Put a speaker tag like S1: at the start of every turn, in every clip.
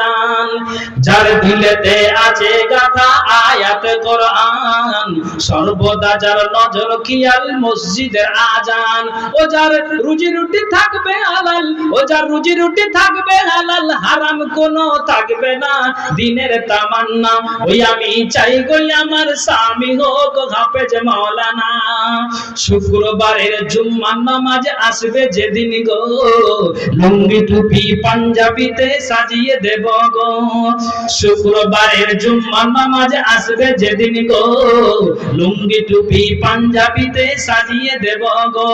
S1: আজান যার দিলেতে আছে গাথা আয়াত কোরআন। সর্বদা যার নজর কিয়াল মসজিদের আজান ও যার রুজি রুটি থাকবে হালাল, ও যার রুজি রুটি থাকবে হালাল, হারাম কোনো থাকবে না, দিনের তামান্না, ওই আমি চাই গই আমার স্বামী হোক হাফেজ মাওলানা। শুক্রবারের জুম্মার নামাজ আসবে যেদিন গো, লুঙ্গি টুপি পাঞ্জাবিতে সাজিয়ে দেব গো। শুক্রবারের জুম্মার নামাজ আসবে যেদিন গো লুঙ্গি টুপি পাঞ্জাবিতে সাজিয়ে দেব গো।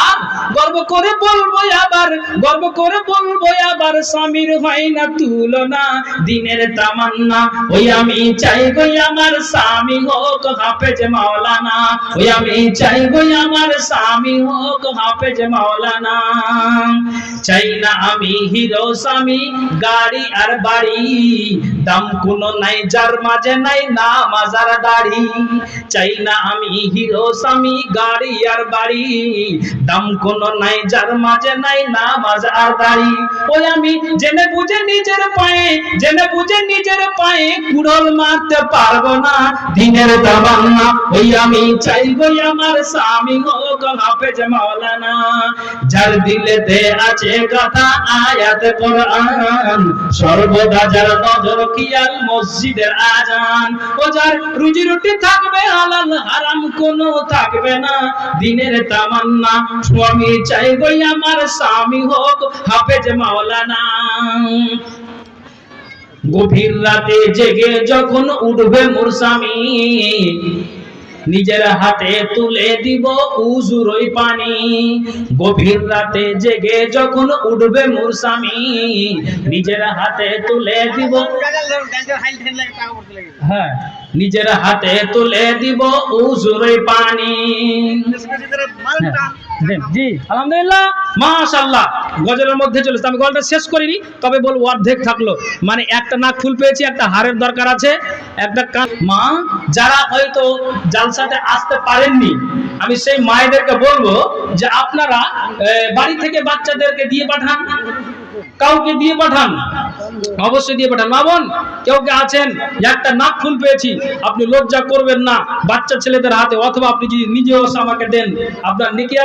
S1: আর গর্ব করে বলব আবার, গর্ব করে বলব আবার স্বামীর হয় না তুলনা, দিনের তামান্না। ওই আমি চাই গো আমার স্বামী হোক হাফেজ মাওলানা। ওই আমি চাই গো আমার স্বামী হোক হাফেজ মাওলানা। চাই না আমি হিরো স্বামী, গাড়ি আর বাড়ি দাম কোনো নাই, যার মাঝে নাই না মাজার দাড়ি। চাই না আমি হিরো স্বামী, গাড়ি আর বাড়ি। দাম কোনো নাই, যার মাঝে নাই না মাজার দাড়ি। ওই আমি জেনে বুঝে নিজের পায়ে, জেনে বুঝে নিজের পায়ে কুড়ল মারতে পারব না। দিনের দাবান্না, ওই আমি চাই গই আমার স্বামী হোক হাফেজ মাওলানা। যার দিলেতে আছে কথা, আয়াত কোরআন। সর্বদা যার নজর কিয়াল মসজিদের আজান। ও যার রুজি রুটি থাকবে, হালাল হারাম কোনো থাকবে না। দিনের তামান্না, স্বামী আমার, স্বামী হোক হাফেজ মাওলানা। গভীর রাতে জেগে যখন উঠবে মোর স্বামী, নিজের হাতে তুলে দিব উজুরই পানি। গভীর রাতে জেগে যখন উঠবে মোর স্বামী, নিজের হাতে তুলে দিব হ্যাঁ নিজের হাতে তুলে দিব উজুরই পানি। জি আলহামদুলিল্লাহ গজলের মধ্যে চলেছে আমি শেষ করিনি, তবে বলব অর্ধেক থাকল। মানে একটা নাক ফুল পেয়েছি, একটা হাড়ের দরকার আছে, একটা মা, যারা হয়তো জালসাতে আসতে পারেননি, আমি সেই মায়েদেরকে বলব যে আপনারা বাড়ি থেকে বাচ্চাদেরকে দিয়ে পাঠান। কাউকে দিয়ে পাঠান। অবশ্যই দিয়ে পাঠান। মা বোন, কেউ কে আছেন? একটা নাক ফুল পেয়েছি। আপনি লজ্জা করবেন না। বাচ্চা ছেলেদের হাতে অথবা আপনি যদি নিজেও আমাকে দেন, আপনার নিকে